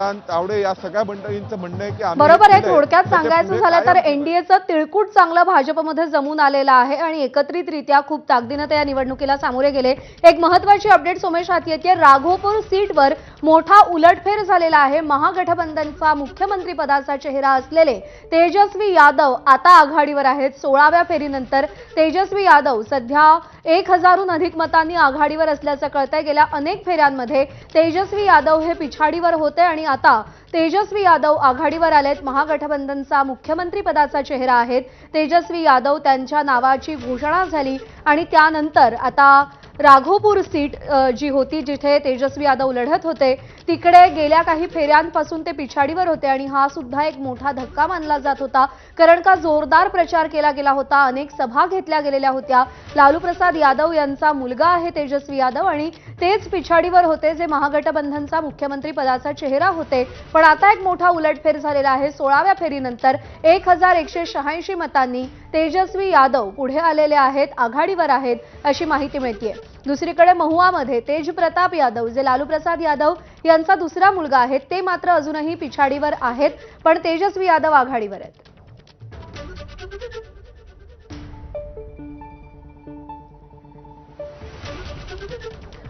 तावडे या सगळ्या मंडळींचं म्हणणं आहे की बरोबर आहे. थोडक्यात सांगायचं झालं तर एनडीएचं तिळकूट चांगलं भाजपमध्ये जमून आलेलं आहे आणि एकत्रितरित्या खूप ताकदीनं ते या निवडणुकीला सामोरे गेले. एक महत्वाची अपडेट सोमेश हाती येते राघोपूर सीटवर मोठा उलटफेर झालेला आहे. महागठबंधनचा मुख्यमंत्री पदाचा चेहरा असलेले तेजस्वी यादव आता आघाडीवर आहेत. सोळाव्या फेरीनंतर तेजस्वी यादव सध्या एक हजारहून अधिक मतांनी आघाडीवर असल्याचं कळतंय. गेल्या अनेक फेऱ्यांमध्ये तेजस्वी यादव हे पिछाडीवर होते आणि आता तेजस्वी यादव आघाडीवर आलेत. महागठबंधनचा मुख्यमंत्री पदाचा चेहरा आहेत. तेजस्वी यादव त्यांच्या नावाची घोषणा झाली आणि त्यानंतर आता राघोपूर सीट जी होती जिथे तेजस्वी यादव लढत होते तिकडे गेल्या काही फेऱ्यांपासून ते पिछाडीवर होते आणि हा सुद्धा एक मोठा धक्का मानला जात होता. कारण का जोरदार प्रचार केला गेला होता अनेक सभा घेतल्या गेलेल्या होत्या. लालू प्रसाद यादव यांचा मुलगा आहे तेजस्वी यादव आणि तेच पिछाडीवर होते जे महागठबंधनचा मुख्यमंत्री पदाचा चेहरा होते. पण आता एक मोठा उलटफेर झालेला आहे. सोळाव्या फेरीनंतर एक हजार एकशे शहाऐंशी मतांनी तेजस्वी यादव पुढे आलेले आहेत आघाडीवर आहेत अशी माहिती मिळतीये. दुसरीकडे महुआमध्ये तेज प्रताप यादव जे लालू प्रसाद यादव यांचा दुसरा मुलगा आहे ते मात्र अजूनही पिछाडीवर आहेत पण तेजस्वी यादव आघाडीवर आहेत.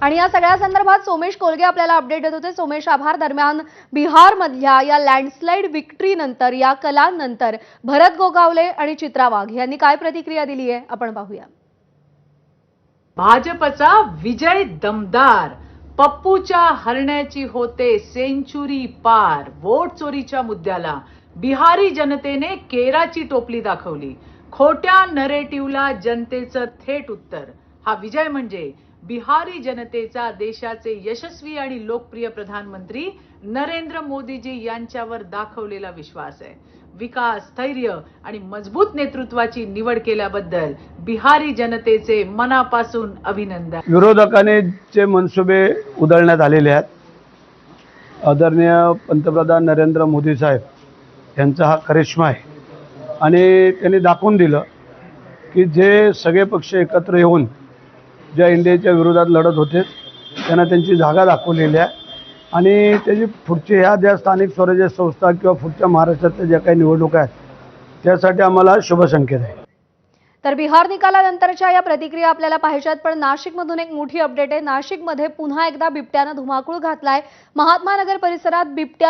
आणि या सगळ्या संदर्भात सोमेश कोलगे आपल्याला अपडेट देत होते. सोमेश आभार. दरम्यान बिहारमधल्या या लँडस्लाईड विक्ट्रीनंतर या कलांनंतर भरत गोगावले आणि चित्रा वाघ यांनी काय प्रतिक्रिया दिली आहे आपण पाहूया. भाजपचा विजय दमदार. पप्पूच्या हरण्याची होते सेंचुरी पार. वोट चोरीच्या मुद्द्याला बिहारी जनतेने केराची टोपली दाखवली. खोट्या नरेटिव्हला जनतेचं थेट उत्तर. हा विजय म्हणजे बिहारी जनतेचा देशाचे यशस्वी आणि लोकप्रिय प्रधानमंत्री नरेंद्र मोदीजी यांच्यावर दाखवलेला विश्वास आहे. विकास स्थैर्य आणि मजबूत नेतृत्वाची निवड केल्याबद्दल बिहारी जनतेचे मनापासून अभिनंदन. विरोधकाने जे मनसुबे उधळण्यात आलेले आहेत आदरणीय पंतप्रधान नरेंद्र मोदी साहेब यांचा हा करिश्मा आहे. आणि त्यांनी दाखवून दिलं की जे सगळे पक्ष एकत्र येऊन ज्या इंडियाच्या विरोधात लढत होते त्यांना त्यांची जागा दाखवलेली आहे. आणि त्याची पुढची ह्या ज्या स्थानिक स्वराज्य संस्था किंवा पुढच्या महाराष्ट्रातल्या ज्या काही निवडणुका आहेत त्यासाठी आम्हाला शुभसंकेत आहे. तर बिहार निकालानंतरच्या या प्रतिक्रिया आपल्याला पाहिजेत पण नाशिकमधून एक मोठी अपडेट आहे. नाशिकमध्ये पुन्हा एकदा बिबट्यानं धुमाकूळ घातलाय. महात्मा नगर परिसरात बिबट्या